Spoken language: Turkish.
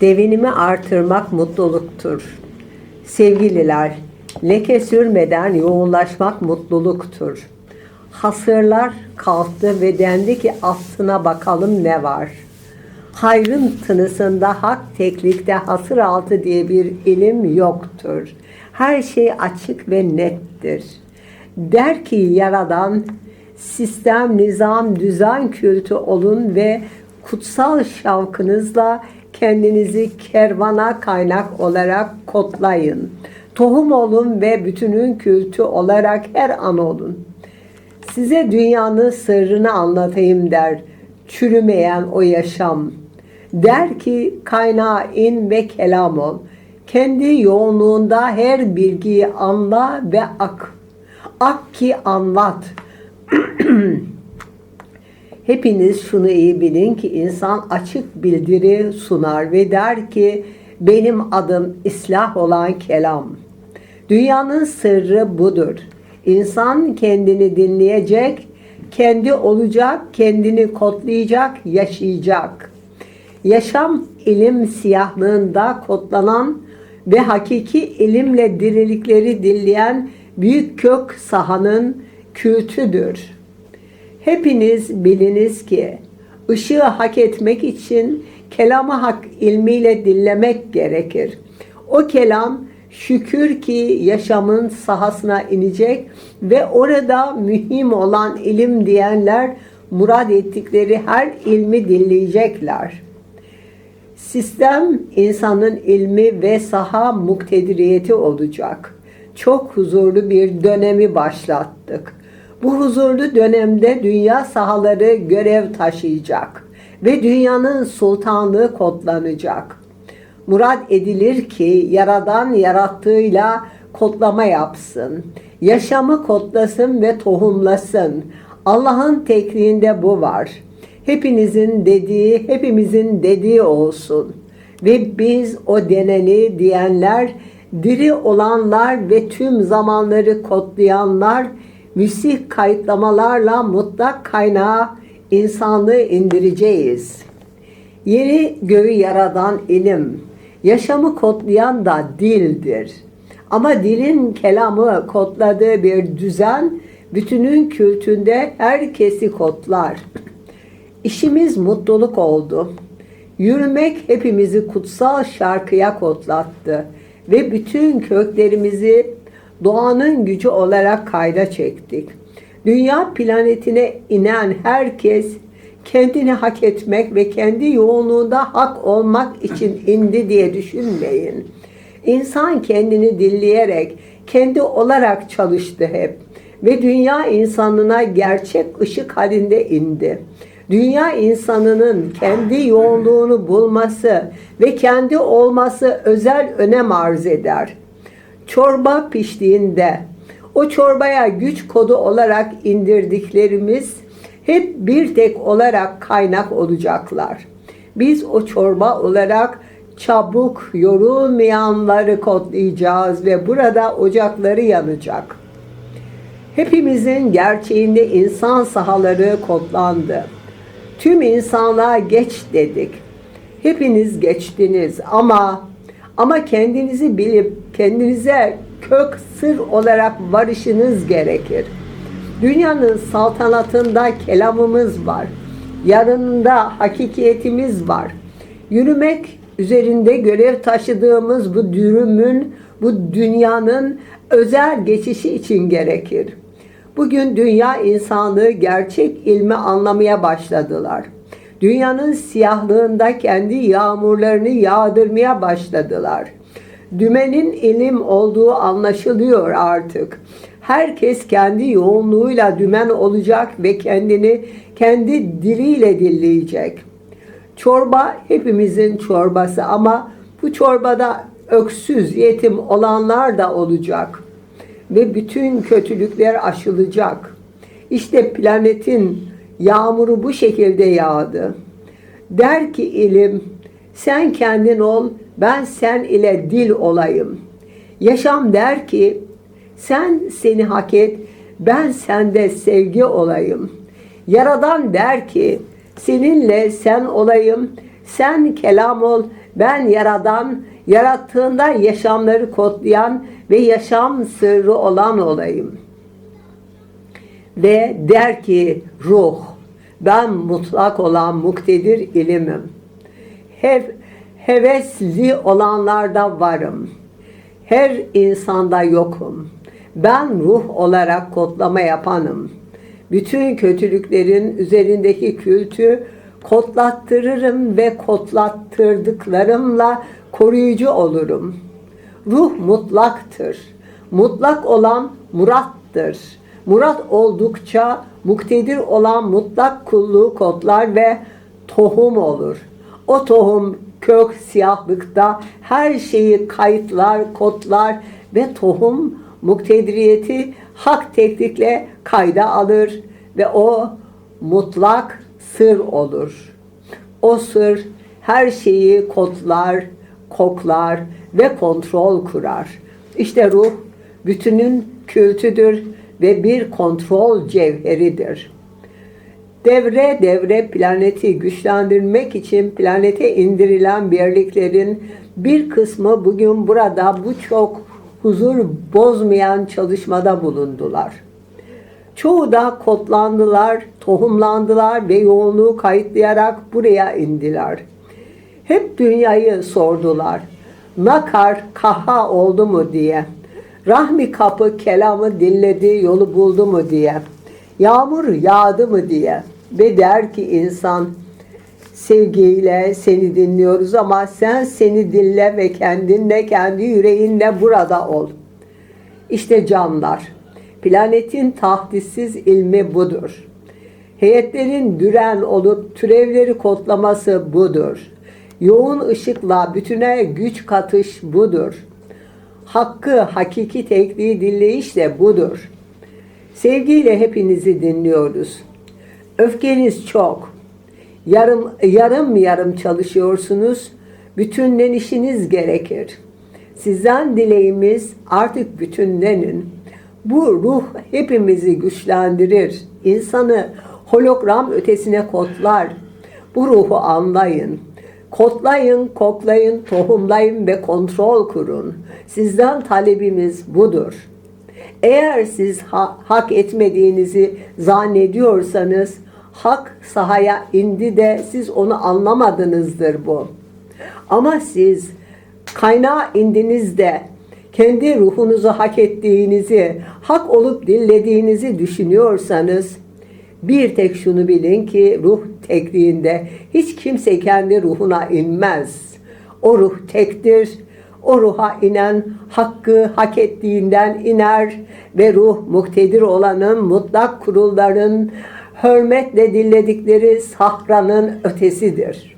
Devinimi artırmak mutluluktur. Sevgililer, leke sürmeden yoğunlaşmak mutluluktur. Hasırlar kalktı ve dendi ki aslına bakalım ne var. Hayrın tınısında hak teklikte hasır altı diye bir ilim yoktur. Her şey açık ve nettir. Der ki yaradan sistem, nizam, düzen kültü olun ve kutsal şavkınızla kendinizi kervana kaynak olarak kodlayın. Tohum olun ve bütünün kültü olarak her an olun. Size dünyanın sırrını anlatayım der. Çürümeyen o yaşam. Der ki kaynağa in ve kelam ol. Kendi yoğunluğunda her bilgiyi anla ve ak. Ak ki anlat. Hepiniz şunu iyi bilin ki insan açık bildiri sunar ve der ki benim adım islah olan kelam. Dünyanın sırrı budur. İnsan kendini dinleyecek, kendi olacak, kendini kodlayacak, yaşayacak. Yaşam ilim siyahlığında kodlanan ve hakiki ilimle dirilikleri dinleyen büyük kök sahanın kültüdür. Hepiniz biliniz ki ışığı hak etmek için kelamı hak ilmiyle dinlemek gerekir. O kelam şükür ki yaşamın sahasına inecek ve orada mühim olan ilim diyenler murad ettikleri her ilmi dinleyecekler. Sistem insanın ilmi ve saha muktediriyeti olacak. Çok huzurlu bir dönemi başlattık. Bu huzurlu dönemde dünya sahaları görev taşıyacak ve dünyanın sultanlığı kodlanacak. Murad edilir ki yaradan yarattığıyla kodlama yapsın. Yaşamı kodlasın ve tohumlasın. Allah'ın tekliğinde bu var. Hepinizin dediği, hepimizin dediği olsun. Ve biz o deneni diyenler, diri olanlar ve tüm zamanları kodlayanlar, müsih kayıtlamalarla mutlak kaynağa insanlığı indireceğiz. Yeri göğü yaradan ilim, yaşamı kodlayan da dildir. Ama dilin kelamı kodladığı bir düzen, bütünün kültünde herkesi kodlar. İşimiz mutluluk oldu. Yürümek hepimizi kutsal şarkıya kodlattı ve bütün köklerimizi doğanın gücü olarak kayda çektik. Dünya planetine inen herkes kendini hak etmek ve kendi yoğunluğunda hak olmak için indi diye düşünmeyin. İnsan kendini dinleyerek, kendi olarak çalıştı hep ve dünya insanına gerçek ışık halinde indi. Dünya insanının kendi yoğunluğunu bulması ve kendi olması özel önem arz eder. Çorba piştiğinde o çorbaya güç kodu olarak indirdiklerimiz hep bir tek olarak kaynak olacaklar. Biz o çorba olarak çabuk yorulmayanları kodlayacağız ve burada ocakları yanacak. Hepimizin gerçeğinde insan sahaları kodlandı. Tüm insanlığa geç dedik. Hepiniz geçtiniz ama ama kendinizi bilip kendinize kök sır olarak varışınız gerekir. Dünyanın saltanatında kelamımız var. Yarınında hakikiyetimiz var. Yürümek üzerinde görev taşıdığımız bu dürümün, bu dünyanın özel geçişi için gerekir. Bugün dünya insanlığı gerçek ilmi anlamaya başladılar. Dünyanın siyahlığında kendi yağmurlarını yağdırmaya başladılar. Dümenin ilim olduğu anlaşılıyor artık. Herkes kendi yoğunluğuyla dümen olacak ve kendini kendi diliyle dilleyecek. Çorba hepimizin çorbası ama bu çorbada öksüz, yetim olanlar da olacak ve bütün kötülükler aşılacak. İşte planetin yağmuru bu şekilde yağdı. Der ki ilim, sen kendin ol, ben sen ile dil olayım. Yaşam der ki, sen seni hak et, ben sende sevgi olayım. Yaradan der ki, seninle sen olayım, sen kelam ol, Ben yaradan, yarattığında yaşamları kodlayan ve yaşam sırrı olan olayım. Ve der ki ruh, ben mutlak olan muktedir ilimim. Hev, hevesli olanlarda varım. Her insanda yokum. Ben ruh olarak kodlama yapanım. Bütün kötülüklerin üzerindeki kültü kodlattırırım ve kodlattırdıklarımla koruyucu olurum. Ruh mutlaktır. Mutlak olan murattır. Murat oldukça muktedir olan mutlak kulluğu kodlar ve tohum olur. O tohum kök siyahlıkta her şeyi kayıtlar, kodlar ve tohum muktediriyeti hak teknikle kayda alır ve o mutlak sır olur. O sır her şeyi kodlar, koklar ve kontrol kurar. İşte ruh bütünün kültüdür ve bir kontrol cevheridir. Devre devre planeti güçlendirmek için planete indirilen birliklerin bir kısmı bugün burada bu çok huzur bozmayan çalışmada bulundular. Çoğu da kodlandılar, tohumlandılar ve yoğunluğu kayıtlayarak buraya indiler. Hep dünyayı sordular. Nakar kaha oldu mu diye. Rahmi kapı kelamı dinledi, yolu buldu mu diye. Yağmur yağdı mı diye. Ve der ki insan sevgiyle seni dinliyoruz ama sen seni dinle ve kendinle kendi yüreğinle burada ol. İşte canlar. Planetin tahdisiz ilmi budur. Heyetlerin düren olup türevleri kodlaması budur. Yoğun ışıkla bütüne güç katış budur. Hakkı, hakiki tekliği dinleyiş de budur. Sevgiyle hepinizi dinliyoruz. Öfkeniz çok. Yarım yarım yarım çalışıyorsunuz. Bütünlenişiniz gerekir. Sizden dileğimiz artık bütünlenin. Bu ruh hepimizi güçlendirir. İnsanı hologram ötesine kodlar. Bu ruhu anlayın. Kodlayın, koklayın, tohumlayın ve kontrol kurun. Sizden talebimiz budur. Eğer siz ha- hak etmediğinizi zannediyorsanız hak sahaya indi de siz onu anlamadınızdır bu. Ama siz kaynağa indiniz de kendi ruhunuzu hak ettiğinizi, hak olup dinlediğinizi düşünüyorsanız bir tek şunu bilin ki ruh tekliğinde hiç kimse kendi ruhuna inmez. O ruh tektir. O ruha inen hakkı hak ettiğinden iner ve ruh muktedir olanın mutlak kurulların hürmetle dilledikleri sahranın ötesidir.''